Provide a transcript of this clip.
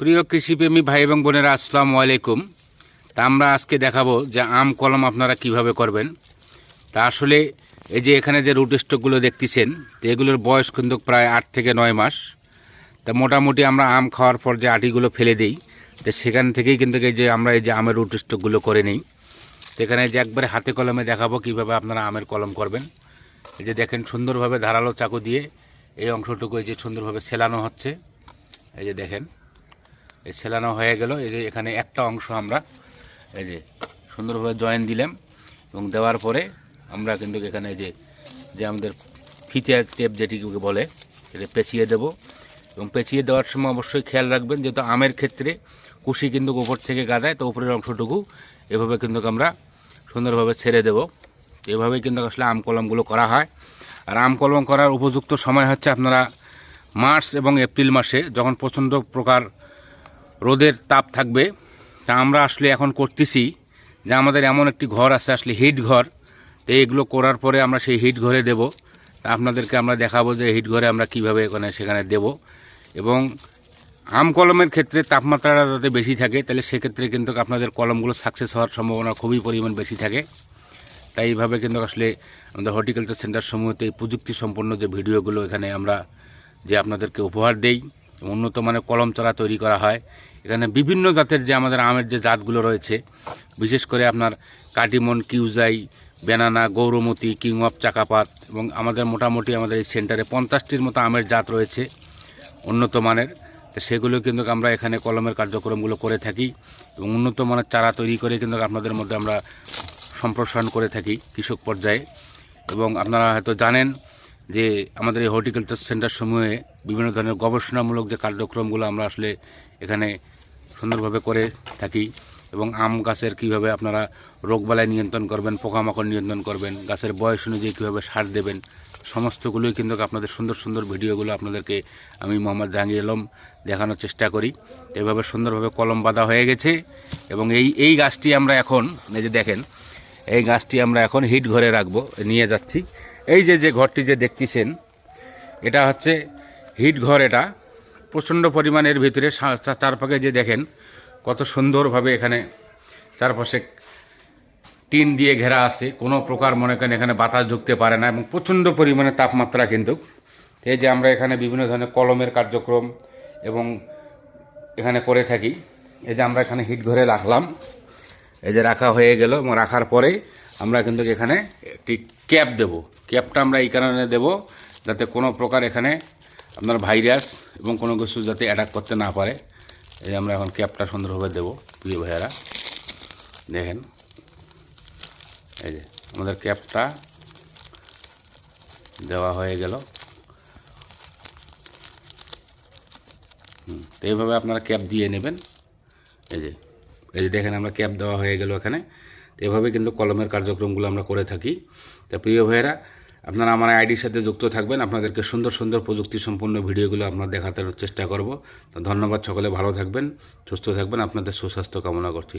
প্রিয় কৃষিপ্রেমী ভাই এবং বোনেরা, আসসালামু আলাইকুম। তা আমরা আজকে দেখাবো যে আম কলম আপনারা কীভাবে করবেন। তা আসলে এই যে এখানে যে রুট স্টকগুলো দেখতেছেন, তো এগুলোর বয়স কিন্তু প্রায় আট থেকে নয় মাস। তা মোটামুটি আমরা আম খাওয়ার পর যে আটিগুলো ফেলে দিই, তো সেখান থেকেই কিন্তু এই যে আমরা এই যে আমের রুট স্টকগুলো করে নিই। তো এখানে যে একবারে হাতে কলমে দেখাবো কীভাবে আপনারা আমের কলম করবেন। এই যে দেখেন সুন্দরভাবে ধারালো চাকু দিয়ে এই অংশটুকু এই যে সুন্দরভাবে সেলানো হচ্ছে। এই যে দেখেন এই সেলানো হয়ে গেল। এই যে এখানে একটা অংশ আমরা এই যে সুন্দরভাবে জয়েন দিলাম এবং দেওয়ার পরে আমরা কিন্তু এখানে এই যে যে আমাদের ফিতে টেপ যেটিকে বলে সেটা পেঁচিয়ে দেব। এবং পেঁচিয়ে দেওয়ার সময় অবশ্যই খেয়াল রাখবেন, যেহেতু আমের ক্ষেত্রে কুশি কিন্তু উপর থেকে গাদায়, তো উপরের অংশটুকু এভাবে কিন্তু আমরা সুন্দরভাবে ছেড়ে দেব। এভাবেই কিন্তু আসলে আম কলমগুলো করা হয়। আর আম কলম করার উপযুক্ত সময় হচ্ছে আপনারা মার্চ এবং এপ্রিল মাসে, যখন প্রচণ্ড প্রকার রোদের তাপ থাকবে। তা আমরা আসলে এখন করতেছি যে আমাদের এমন একটি ঘর আছে, আসলে হিট ঘর। তো এইগুলো করার পরে আমরা সেই হিট ঘরে দেব। তা আপনাদেরকে আমরা দেখাবো যে হিট ঘরে আমরা কীভাবে এখানে, সেখানে দেব। এবং আম কলমের ক্ষেত্রে তাপমাত্রাটা যাতে বেশি থাকে, তাহলে সেক্ষেত্রে কিন্তু আপনাদের কলমগুলো সাকসেস হওয়ার সম্ভাবনা খুবই পরিমাণ বেশি থাকে। তাই এইভাবে কিন্তু আসলে আমাদের হর্টিকালচার সেন্টার সমূহতে এই প্রযুক্তি সম্পন্ন যে ভিডিওগুলো এখানে আমরা যে আপনাদেরকে উপহার দেই উন্নত মানের কলম চারা তৈরি করা হয় এখানে বিভিন্ন জাতের যে আমাদের আমের যে জাতগুলো রয়েছে, বিশেষ করে আপনার Katimon, কিউজাই, banana, Gourmoti, king of Chakapat এবং আমাদের মোটামুটি আমাদের এই সেন্টারে পঞ্চাশটির মতো আমের জাত রয়েছে, উন্নত মানের। তো সেগুলো কিন্তু আমরা এখানে কলমের কার্যক্রমগুলো করে থাকি এবং উন্নত মানের চারা তৈরি করে কিন্তু আপনাদের মধ্যে আমরা সম্প্রসারণ করে থাকি কৃষক পর্যায়ে। এবং আপনারা হয়তো জানেন যে আমাদের এই হর্টিকালচার সেন্টার সমূহে বিভিন্ন ধরনের গবেষণামূলক যে কার্যক্রমগুলো আমরা আসলে এখানে সুন্দরভাবে করে থাকি এবং আম গাছের কীভাবে আপনারা রোগবালাই নিয়ন্ত্রণ করবেন, পোকামাকড় নিয়ন্ত্রণ করবেন, গাছের বয়স অনুযায়ী কীভাবে সার দেবেন, সমস্তগুলোই কিন্তু আপনাদের সুন্দর সুন্দর ভিডিওগুলো আপনাদেরকে আমি মোহাম্মদ জাহাঙ্গীর আলম দেখানোর চেষ্টা করি। এভাবে সুন্দরভাবে কলম বাঁধা হয়ে গেছে এবং এই এই গাছটি আমরা এখন, এই যে দেখেন, এই গাছটি আমরা এখন হিট ঘরে রাখব, নিয়ে যাচ্ছি। এই যে যে ঘরটি যে দেখতেছেন, এটা হচ্ছে হিট ঘর এটা। প্রচণ্ড পরিমাণের ভিতরে চারপাকে যে দেখেন, কত সুন্দরভাবে এখানে চারপাশে টিন দিয়ে ঘেরা আছে। কোনো প্রকার মনে করেন এখানে বাতাস ঢুকতে পারে না এবং প্রচণ্ড পরিমাণে তাপমাত্রা কিন্তু। এই যে আমরা এখানে বিভিন্ন ধরনের কলমের কার্যক্রম এবং এখানে করে থাকি। এই যে আমরা এখানে হিট ঘরে রাখলাম। এই যে রাখা হয়ে গেল এবং রাখার পরে আমরা কিন্তু এখানে একটি ক্যাপ দেব। ক্যাপটা আমরা এই কারণে দেব যাতে কোনো প্রকার এখানে আপনার ভাইরাস এবং কোনো কিছু যাতে অ্যাটাক করতে না পারে এই আমরা এখন ক্যাপটা সুন্দরভাবে দেব প্রিয় ভাইয়ারা। দেখেন এই যে আমাদের ক্যাপটা দেওয়া হয়ে গেল। হুম, তো এইভাবে আপনারা ক্যাপ দিয়ে নেবেন। এই যে এই যে দেখেন আমরা ক্যাপ দেওয়া হয়ে গেল এখানে। তো এভাবে কিন্তু কলমের কার্যক্রমগুলো আমরা করে থাকি। তো প্রিয় ভাইয়েরা আপনারা আমার আইডির সাথে যুক্ত থাকবেন, আপনাদেরকে সুন্দর সুন্দর প্রযুক্তি সম্পন্ন ভিডিওগুলো আপনার দেখাতে চেষ্টা করব। তো ধন্যবাদ, সকলে ভালো থাকবেন, সুস্থ থাকবেন, আপনাদের সুস্বাস্থ্য কামনা করছি।